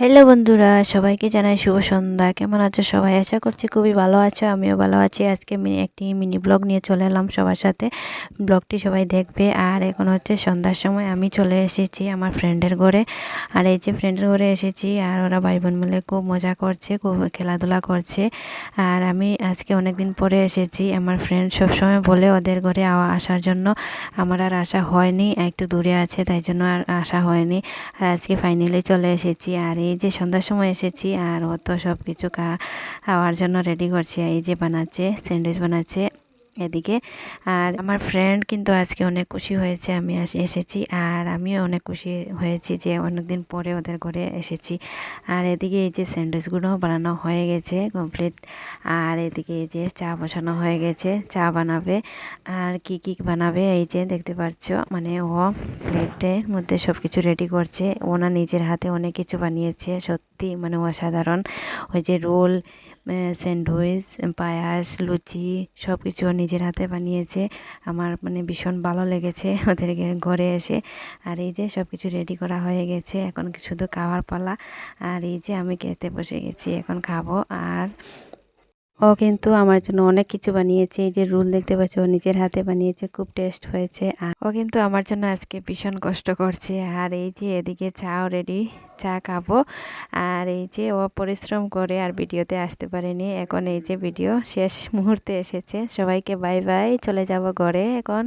Hello বন্ধুরা, সবাইকে জানাই শুভ সন্ধ্যা। কেমন আছো সবাই? আশা করছি খুবই ভালো আছো, আমিও ভালো আছি। আজকে একটি মিনি ব্লগ নিয়ে চলে এলাম সবার সাথে। ব্লগটি সবাই দেখবে। আর এখন হচ্ছে সন্ধ্যার সময় আমি চলে এসেছি আমার ফ্রেন্ডের ঘরে। আর এই যে ফ্রেন্ডের ঘরে এসেছি, আর ওরা ভাই বোন মিলে খুব মজা করছে, খুব খেলাধুলা করছে। আর আমি আজকে অনেক দিন পরে এসেছি আমার ফ্রেন্ড সবসময় বলে ওদের ঘরে আসার জন্য। আমার আর আসা হয়নি, একটু দূরে আছে, তাই জন্য আর আসা হয়নি। আর আজকে ফাইনালি চলে এসেছি। আর এই যে সন্ধ্যার সময় এসেছি আর অত সব কিছু খাওয়ার জন্য রেডি করছে। এই যে বানাচ্ছে স্যান্ডউইচ বানাচ্ছে। এদিকে। আর আমার ফ্রেন্ড কিন্তু আজকে অনেক খুশি হয়েছে, আমি এসেছি। আর আমিও অনেক খুশি হয়েছি যে অনেকদিন পরে ওদের ঘরে এসেছি। আর এদিকে এই যে স্যান্ডউইচগুলো বানানো হয়ে গেছে কমপ্লিট আর এদিকে এই যে চা বসানো হয়ে গেছে, চা বানাবে। আর কি কি বানাবে এই যে দেখতে পাচ্ছ মানে ও প্লেটের মধ্যে সব কিছু রেডি করছে ওনা নিজের হাতে অনেক কিছু বানিয়েছে, সত্যি মানে অসাধারণ। ওই যে রোল স্যান্ডউইচ, পায়াস, লুচি সব কিছু নিজের হাতে বানিয়েছে। আমার মানে ভীষণ ভালো লেগেছে ওদের ঘরে এসে। আর এই যে সব কিছু রেডি করা হয়ে গেছে, এখন শুধু খাওয়ার পালা। আর এই যে আমি খেতে বসে গেছি, এখন খাব। আর ও কিন্তু আমার জন্য অনেক কিছু বানিয়েছে। এই যে রুল দেখতে পাচ্ছ, ও নিজের হাতে বানিয়েছে, খুব টেস্ট হয়েছে। আর ও কিন্তু আমার জন্য আজকে ভীষণ কষ্ট করছে। আর এই যে এদিকে চাও রেডি চা খাব। আর এই যে ও পরিশ্রম করে আর ভিডিওতে আসতে পারেনি। এখন এই যে ভিডিও শেষ মুহূর্তে এসেছে। সবাইকে বাই বাই চলে যাব ঘরে এখন।